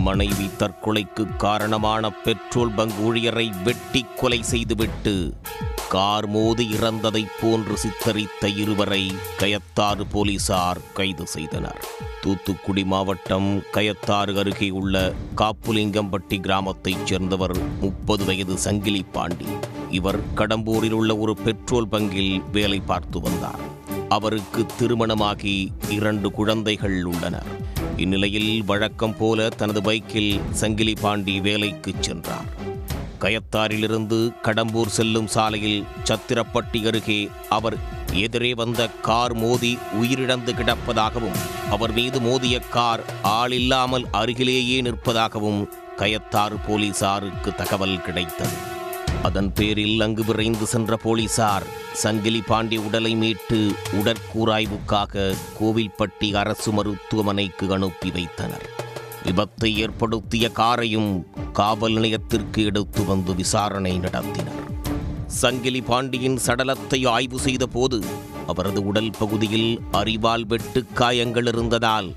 மனைவி தற்கொலைக்கு காரணமான பெட்ரோல் பங்க் ஊழியரை வெட்டி கொலை செய்துவிட்டு கார் மோதி இறந்ததைப் போன்று சித்தரித்த இருவரை கயத்தாறு போலீசார் கைது செய்தனர். தூத்துக்குடி மாவட்டம் கயத்தாறு அருகே உள்ள காப்புலிங்கம்பட்டி கிராமத்தைச் சேர்ந்தவர் முப்பது வயது சங்கிலி பாண்டி. இவர் கடம்பூரில் உள்ள ஒரு பெட்ரோல் பங்கில் வேலை பார்த்து வந்தார். அவருக்கு திருமணமாகி இரண்டு குழந்தைகள் உள்ளனர். இந்நிலையில் வழக்கம் போல தனது பைக்கில் சங்கிலி பாண்டி வேலைக்கு சென்றார். கயத்தாரிலிருந்து கடம்பூர் செல்லும் சாலையில் சத்திரப்பட்டி அருகே அவர் எதிரே வந்த கார் மோதி உயிரிழந்து கிடப்பதாகவும் அவர் மீது மோதிய கார் ஆளில்லாமல் அருகிலேயே நிற்பதாகவும் கயத்தாறு போலீசாருக்கு தகவல் கிடைத்தது. அதன் பேரில் அங்கு விரைந்து சென்ற போலீசார் சங்கிலி பாண்டி உடலை மீட்டு உடற்கூராய்வுக்காக கோவில்பட்டி அரசு மருத்துவமனைக்கு அனுப்பி வைத்தனர். விபத்தை ஏற்படுத்திய காரையும் காவல் நிலையத்திற்கு எடுத்து வந்து விசாரணை நடத்தினர். சங்கிலி பாண்டியின் சடலத்தை ஆய்வு செய்த போது அவரது உடல் பகுதியில் அரிவாள் வெட்டு காயங்கள் இருந்ததால்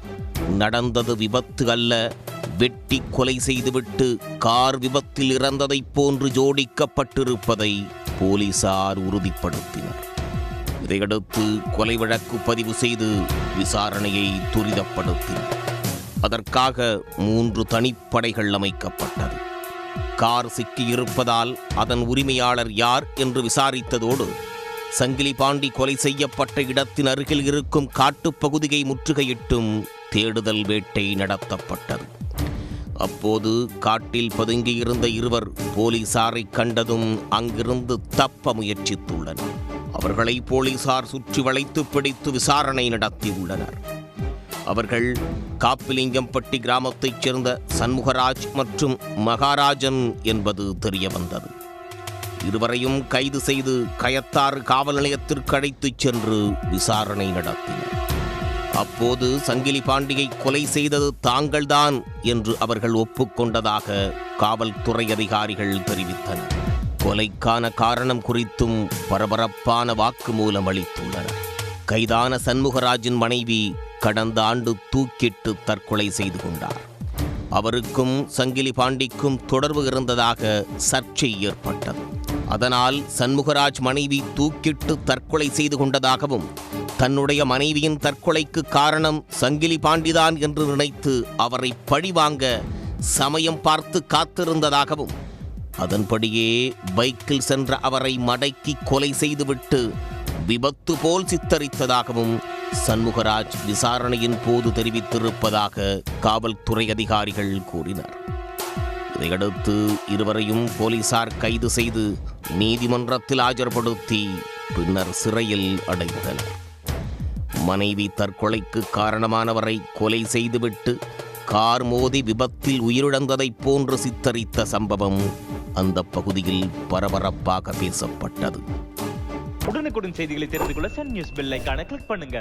நடந்தது விபத்து அல்ல வெட்டி கொலை செய்துவிட்டு கார் விபத்தில் இறந்ததைப் போன்று ஜோடிக்கப்பட்டிருப்பதை போலீசார் உறுதிப்படுத்தினர். இதையடுத்து கொலை வழக்கு பதிவு செய்து விசாரணையை துரிதப்படுத்தினர். அதற்காக மூன்று தனிப்படைகள் அமைக்கப்பட்டது. கார் சிக்கியிருப்பதால் அதன் உரிமையாளர் யார் என்று விசாரித்ததோடு சங்கிலி பாண்டி கொலை செய்யப்பட்ட இடத்தின் அருகில் இருக்கும் காட்டுப் பகுதியை முற்றுகையிட்டும் தேடுதல் வேட்டை நடத்தப்பட்டது. அப்போது காட்டில் பதுங்கியிருந்த இருவர் போலீசாரை கண்டதும் அங்கிருந்து தப்ப முயற்சித்துள்ளனர். அவர்களை போலீசார் சுற்றி வளைத்து பிடித்து விசாரணை நடத்தியுள்ளனர் அவர்கள் காப்பிலிங்கம்பட்டி கிராமத்தைச் சேர்ந்த சண்முகராஜ் மற்றும் மகாராஜன் என்பது தெரிய வந்தது இருவரையும் கைது செய்து கயத்தாறு காவல் நிலையத்திற்கு அழைத்துச் சென்று விசாரணை நடத்தினர். அப்போது சங்கிலி பாண்டியை கொலை செய்தது தாங்கள்தான் என்று அவர்கள் ஒப்புக்கொண்டதாக காவல்துறை அதிகாரிகள் தெரிவித்தனர். கொலைக்கான காரணம் குறித்தும் பரபரப்பான வாக்குமூலம் அளித்துள்ளனர். கைதான சண்முகராஜின் மனைவி கடந்த ஆண்டு தூக்கிட்டு தற்கொலை செய்து கொண்டார். அவருக்கும் சங்கிலி பாண்டிக்கும் தொடர்பு இருந்ததாக சர்ச்சை ஏற்பட்டது. அதனால் சண்முகராஜ் மனைவி தூக்கிட்டு தற்கொலை செய்து கொண்டதாகவும் தன்னுடைய மனைவியின் தற்கொலைக்கு காரணம் சங்கிலி பாண்டிதான் என்று நினைத்து அவரை பழிவாங்க சமயம் பார்த்து காத்திருந்ததாகவும் அதன்படியே பைக்கில் சென்ற அவரை மடக்கி கொலை செய்துவிட்டு விபத்து போல் சித்தரித்ததாகவும் சண்முகராஜ் விசாரணையின் போது தெரிவித்திருப்பதாக காவல்துறை அதிகாரிகள் கூறினர். இதையடுத்து இருவரையும் போலீசார் கைது செய்து நீதிமன்றத்தில் ஆஜர்படுத்தி பின்னர் சிறையில் அடைந்தனர் மனைவி தற்கொலைக்கு காரணமானவரை கொலை செய்துவிட்டு கார் மோதி விபத்தில் உயிரிழந்ததைப் போன்று சித்தரித்த சம்பவம் அந்த பகுதியில் பரபரப்பாக பேசப்பட்டது. உடனுக்குடன் செய்திகளை தெரிந்து கொள்ள சன் நியூஸ் பெல்லைக்கான கிளிக் பண்ணுங்க.